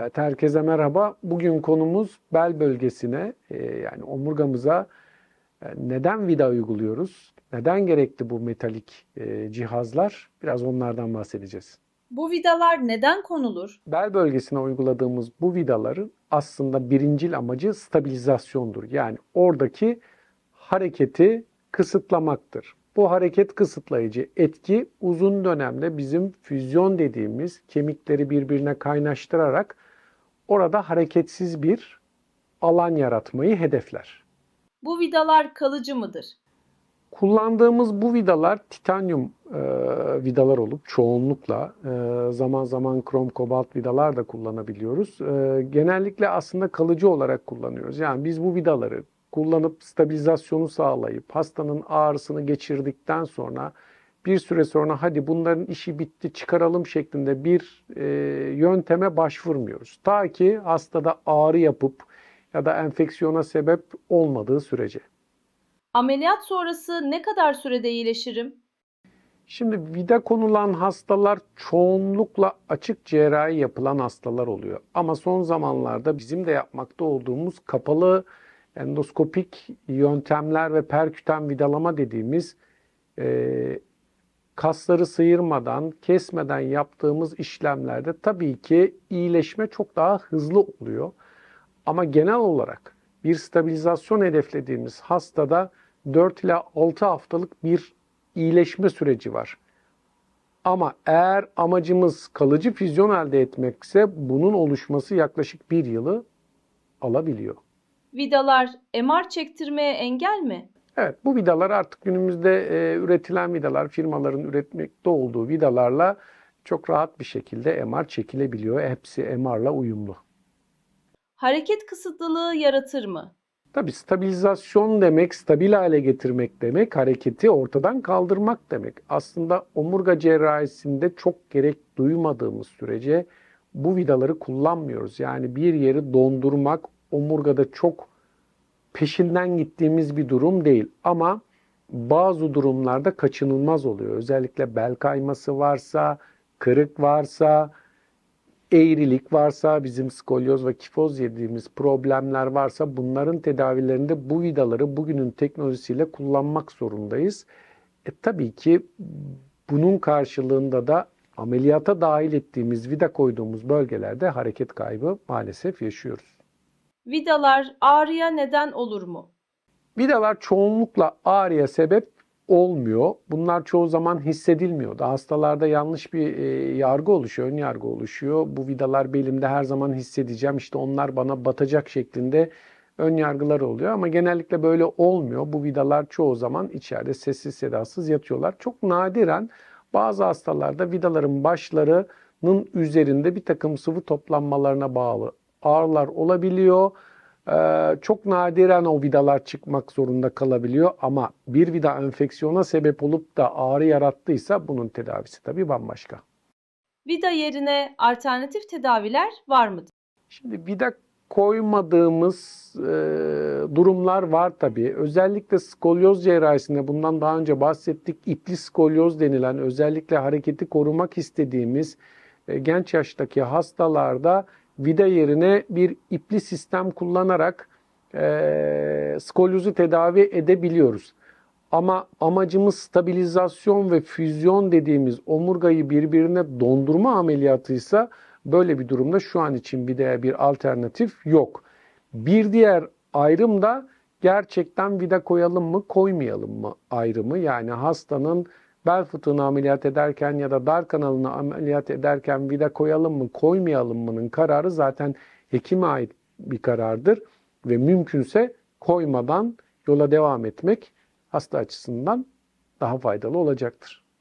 Evet, herkese merhaba. Bugün konumuz bel bölgesine e, yani omurgamıza e, neden vida uyguluyoruz? Neden gerekli bu metalik e, cihazlar? Biraz onlardan bahsedeceğiz. Bu vidalar neden konulur? Bel bölgesine uyguladığımız bu vidaların aslında birincil amacı stabilizasyondur. Yani oradaki hareketi kısıtlamaktır. Bu hareket kısıtlayıcı etki uzun dönemde bizim füzyon dediğimiz kemikleri birbirine kaynaştırarak orada hareketsiz bir alan yaratmayı hedefler. Bu vidalar kalıcı mıdır? Kullandığımız bu vidalar titanyum e, vidalar olup çoğunlukla e, zaman zaman krom kobalt vidalar da kullanabiliyoruz. E, genellikle aslında kalıcı olarak kullanıyoruz. Yani biz bu vidaları kullanıp stabilizasyonu sağlayıp hastanın ağrısını geçirdikten sonra bir süre sonra hadi bunların işi bitti çıkaralım şeklinde bir e, yönteme başvurmuyoruz. Ta ki hastada ağrı yapıp ya da enfeksiyona sebep olmadığı sürece. Ameliyat sonrası ne kadar sürede iyileşirim? Şimdi vida konulan hastalar çoğunlukla açık cerrahi yapılan hastalar oluyor. Ama son zamanlarda bizim de yapmakta olduğumuz kapalı endoskopik yöntemler ve perküten vidalama dediğimiz e, kasları sıyırmadan, kesmeden yaptığımız işlemlerde tabii ki iyileşme çok daha hızlı oluyor. Ama genel olarak bir stabilizasyon hedeflediğimiz hastada 4 ila 6 haftalık bir iyileşme süreci var. Ama eğer amacımız kalıcı füzyon elde etmekse bunun oluşması yaklaşık bir yılı alabiliyor. Vidalar MR çektirmeye engel mi? Evet bu vidalar artık günümüzde e, üretilen vidalar, firmaların üretmekte olduğu vidalarla çok rahat bir şekilde MR çekilebiliyor. Hepsi MR'la uyumlu. Hareket kısıtlılığı yaratır mı? Tabii stabilizasyon demek, stabil hale getirmek demek, hareketi ortadan kaldırmak demek. Aslında omurga cerrahisinde çok gerek duymadığımız sürece bu vidaları kullanmıyoruz. Yani bir yeri dondurmak omurgada çok peşinden gittiğimiz bir durum değil. Ama bazı durumlarda kaçınılmaz oluyor. Özellikle bel kayması varsa, kırık varsa, eğrilik varsa, bizim skolyoz ve kifoz yediğimiz problemler varsa bunların tedavilerinde bu vidaları bugünün teknolojisiyle kullanmak zorundayız. E, tabii ki bunun karşılığında da ameliyata dahil ettiğimiz vida koyduğumuz bölgelerde hareket kaybı maalesef yaşıyoruz. Vidalar ağrıya neden olur mu? Vidalar çoğunlukla ağrıya sebep olmuyor. Bunlar çoğu zaman hissedilmiyor da hastalarda yanlış bir e, yargı oluşuyor, ön yargı oluşuyor. Bu vidalar belimde her zaman hissedeceğim, işte onlar bana batacak şeklinde ön yargılar oluyor. Ama genellikle böyle olmuyor. Bu vidalar çoğu zaman içeride sessiz sedasız yatıyorlar. Çok nadiren bazı hastalarda vidaların başlarının üzerinde bir takım sıvı toplanmalarına bağlı ağrılar olabiliyor. Ee, çok nadiren o vidalar çıkmak zorunda kalabiliyor ama bir vida enfeksiyona sebep olup da ağrı yarattıysa bunun tedavisi tabii bambaşka. Vida yerine alternatif tedaviler var mıdır? Şimdi vida koymadığımız e, durumlar var tabii. Özellikle skolyoz cerrahisinde bundan daha önce bahsettik. İpli skolyoz denilen özellikle hareketi korumak istediğimiz e, genç yaştaki hastalarda vida yerine bir ipli sistem kullanarak e, skolyozu tedavi edebiliyoruz. Ama amacımız stabilizasyon ve füzyon dediğimiz omurgayı birbirine dondurma ameliyatıysa böyle bir durumda şu an için vidaya bir alternatif yok. Bir diğer ayrım da gerçekten vida koyalım mı koymayalım mı ayrımı. Yani hastanın bel fıtığını ameliyat ederken ya da dar kanalını ameliyat ederken vida koyalım mı koymayalım mı'nın kararı zaten hekime ait bir karardır ve mümkünse koymadan yola devam etmek hasta açısından daha faydalı olacaktır.